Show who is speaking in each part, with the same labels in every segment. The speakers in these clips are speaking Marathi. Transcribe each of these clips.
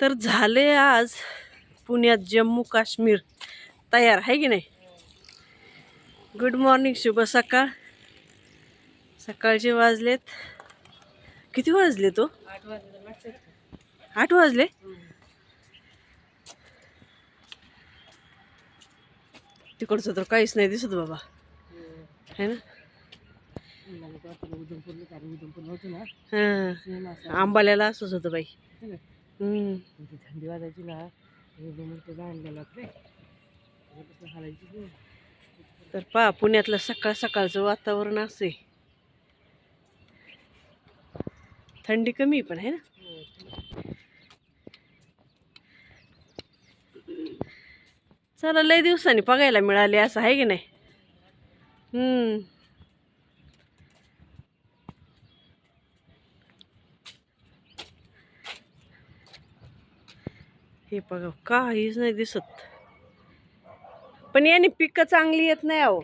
Speaker 1: तर झाले आज पुण्यात जम्मू काश्मीर. तयार आहे की नाही? गुड मॉर्निंग शुभ सकाळ. सकाळचे वाजलेत. किती वाजले तो आठ वाजले. तिकडचं तर काहीच नाही दिसत बाबा. है ना? हां. आंबाल्याला असंच होतं बाई.
Speaker 2: थंडी वाजायची ना ते आणलेलं हालायची
Speaker 1: तर पहा पुण्यातलं सकाळ सकाळचं वातावरण असे. थंडी कमी पण आहे ना? चला लय दिवसांनी बघायला मिळाले असं आहे की नाही? हे बघा काहीच नाही दिसत. पण याने पिकं चांगली येत नाही अहो.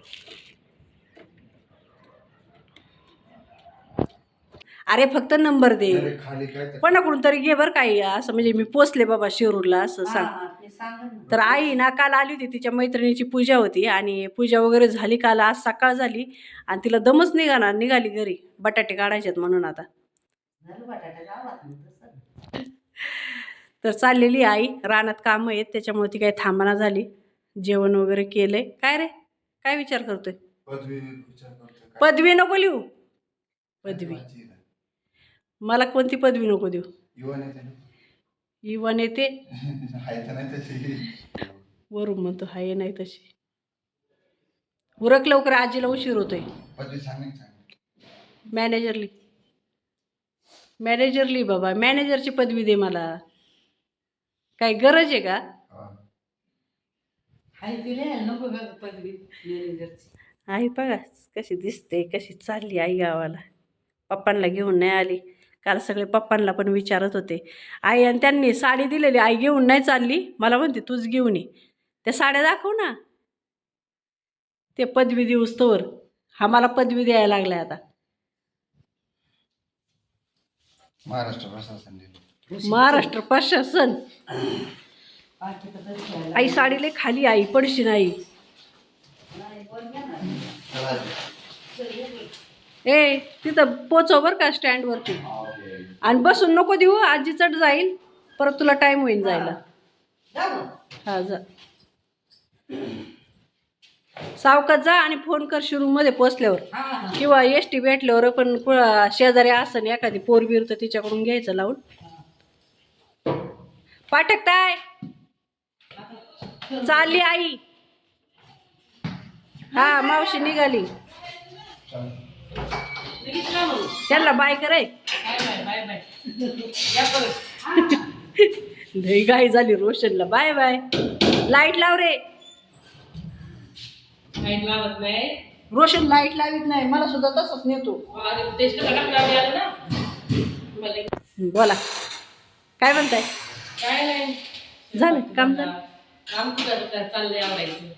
Speaker 1: अरे फक्त नंबर दे.
Speaker 3: खाली काय तर-
Speaker 1: कोणाकडून तरी घे बरं काही असं म्हणजे मी पोचले बाबा शिरूरला असं सांग. तर आई ना काल आली होती तिच्या मैत्रिणीची पूजा होती आणि पूजा वगैरे झाली काल आज सकाळ झाली आणि तिला दमच निघाणार निघाली घरी. बटाटे काढायचेत म्हणून आता. तर चाललेली आई रानात कामं आहेत त्याच्यामुळे ती काही थांबना झाली. जेवण वगैरे केलंय. काय रे? काय विचार करतोय?
Speaker 3: पदवी
Speaker 1: नको लिहू. पदवी. मला कोणती पदवी नको देऊ. इवन येते वरून म्हणतो हाय नाही तशी. उरक लवकर आजीला उशीर होतोय. मॅनेजरली मॅनेजरली बाबा. मॅनेजरची पदवी दे मला. काय गरज आहे का. आई बघा कशी दिसते कशी चालली आई गावाला. पप्पांना घेऊन नाही आली. काल सगळे पप्पांना पण विचारत होते. आई आणि त्यांनी साडी दिलेली आई घेऊन नाही चालली. मला म्हणते तूच घेऊन ये. त्या साड्या दाखव ना. ते पदवी देऊस तोवर. हा मला पदवी द्यायला लागलाय आता.
Speaker 3: महाराष्ट्र प्रशासन दिलं.
Speaker 1: महाराष्ट्र प्रशासन. आई साडीले खाली आई पडशी नाही. ए तिथं पोचव बरं का स्टँडवरती आणि बसून नको देऊ आजी चढ जाईल परत तुला टाइम होईल जायला. हा जा. सावकात जा आणि फोन कर शोरूममध्ये पोचल्यावर. किंवा एस टी भेटल्यावर पण शेजारी असं एखादी पोर तर तिच्याकडून घ्यायचं लावून. पाठकताय. चालली आई. हा मावशी निघाली. त्यांना बाय कराय लई गाई झाली रोशनला. बाय बाय लाइट लाव रे.
Speaker 2: लावत नाही
Speaker 1: रोशन लाइट लावित नाही. मला सुद्धा तसंच नेतो. बोला. काय म्हणताय?
Speaker 2: काय नाही.
Speaker 1: झालं काम झालं.
Speaker 2: काम कुठं चाललंय आवडायचं